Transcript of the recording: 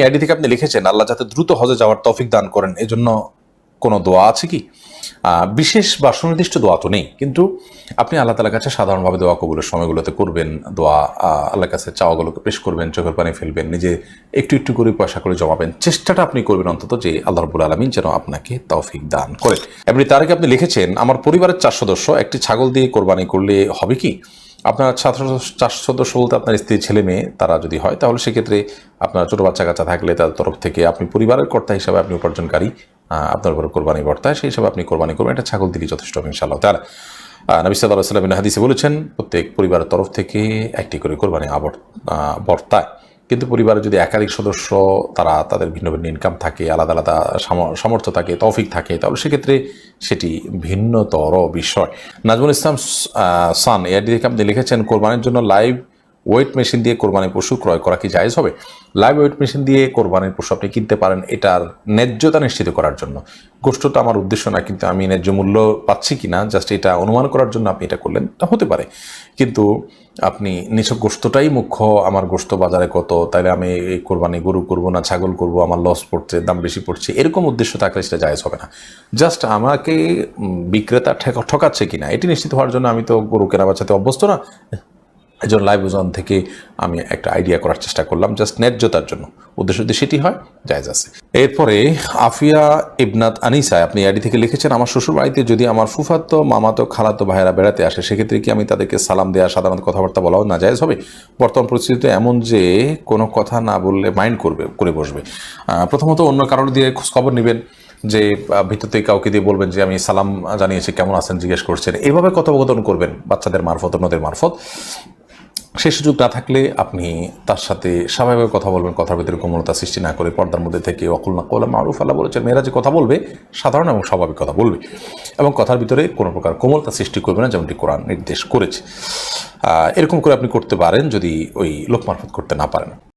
ID থেকে আপনি লিখেছেন, আল্লাহ যাতে দ্রুত হজে যাওয়ার তৌফিক দান করেন, এজন্য কোনো দোয়া আছে কি? বিশেষ বা সুনির্দিষ্ট দোয়া তো নেই, কিন্তু আপনি আল্লাহ তালার কাছে সাধারণভাবে দোয়া কবুলের সময়গুলোতে করবেন, দোয়া আল্লাহর কাছে চাওয়াগুলোকে পেশ করবেন, চোখের পানি ফেলবেন, নিজে একটু একটু করে পয়সা করে জমাবেন, চেষ্টাটা আপনি করবেন অন্তত যে আল্লাহ রবুল আলমিন যেন আপনাকে তৌফিক দান করেন এমনি তার আগে আপনি লিখেছেন, আমার পরিবারের চার সদস্য একটি ছাগল দিয়ে কোরবানি করলে হবে কি? আপনার ছাত্র চারশো বলতে আপনার স্ত্রী, ছেলে, মেয়ে তারা যদি হয়, তাহলে সেক্ষেত্রে আপনার ছোটো বাচ্চা কাচ্চা থাকলে তাদের তরফ থেকে আপনি পরিবারের কর্তা হিসাবে আপনি উপার্জনকারী আপনার উপর কোরবানি বর্তায় সেই হিসাবে আপনি কোরবানি করবেন। এটা ছাগল দিলি যথেষ্ট হবে ইনশাআল্লাহ তার নবী সাল্লাহ সাল্লাম হাদিসে বলেছেন, প্রত্যেক পরিবারের তরফ থেকে একটি করে কোরবানি আবর বর্তায়। কিন্তু পরিবারে যদি একাধিক সদস্য, তারা তাদের ভিন্ন ভিন্ন ইনকাম থাকে, আলাদা আলাদা সামর্থ্য থাকে, তৌফিক থাকে, তাহলে সেক্ষেত্রে সেটি ভিন্নতর বিষয়। নাজমুল ইসলাম সান এআরডি থেকে আপনি লিখেছেন, কোরবানির জন্য লাইভ ওয়েট মেশিন দিয়ে কোরবানির পশু ক্রয় করা কি জায়েজ হবে? লাইভ ওয়েট মেশিন দিয়ে কোরবানির পশু আপনি কিনতে পারেন এটার ন্যায্যতা নিশ্চিত করার জন্য। গোষ্ঠটা আমার উদ্দেশ্য না, কিন্তু আমি ন্যায্য মূল্য পাচ্ছি কি না জাস্ট এটা অনুমান করার জন্য আপনি এটা করলেন, তা হতে পারে। কিন্তু আপনি নিছক গোস্তটাই মুখ্য, আমার গোস্ত বাজারে কত, তাইলে আমি এই কোরবানি গরু করব না, ছাগল করব, আমার লস পড়ছে, দাম বেশি পড়ছে, এরকম উদ্দেশ্য থাকলে সেটা জায়গা হবে না। জাস্ট আমাকে বিক্রেতা ঠেকা- ঠকাচ্ছে কিনা, এটি নিশ্চিত হওয়ার জন্য আমি তো গরু কেনা বাচ্চাতে অভ্যস্ত না। এই জন্য লাইভ ওজন থেকে আমি একটা আইডিয়া করার চেষ্টা করলাম জাস্ট ন্যায্যতার জন্য। উদ্দেশ্য যদি সেটি হয় জায়জ আছে। এরপরে আফিয়া ইবনাত আনিসা আপনি আইডি থেকে লিখেছেন আমার শ্বশুর বাড়িতে যদি আমার ফুফাতো মামাতো খালাতো ভাইয়েরা বেড়াতে আসে সেক্ষেত্রে কি আমি তাদেরকে সালাম দেওয়া সাধারণত কথাবার্তা বলাও না জায়জ হবে? বর্তমান পরিস্থিতিতে এমন যে কোনো কথা না বললে মাইন্ড করবে করে বসবে। প্রথমত অন্য কারোর দিয়ে খবর নেবেন যে আহ, ভিতর থেকে কাউকে দিয়ে বলবেন যে আমি সালাম জানিয়েছি কেমন আছেন? জিজ্ঞেস করছেন। এভাবে কথোপকথন করবেন বাচ্চাদের মারফত অন্যদের মারফত। সেই সুযোগ না থাকলে আপনি তার সাথে স্বাভাবিক কথা বলবেন, কথার ভিতরে কোমলতা সৃষ্টি না করে পর্দার মধ্যে থেকে অকুল না কোলা মারুফ আল্লাহ বলেছেন, মেয়েরা যে কথা বলবে সাধারণ এবং স্বাভাবিক কথা বলবে। এবং কথার ভিতরে কোনো প্রকার কোমলতা সৃষ্টি করবে না, যেমনটি কোরআন নির্দেশ করেছে। এরকম করে আপনি করতে পারেন যদি ওই লোক মারফত করতে না পারেন।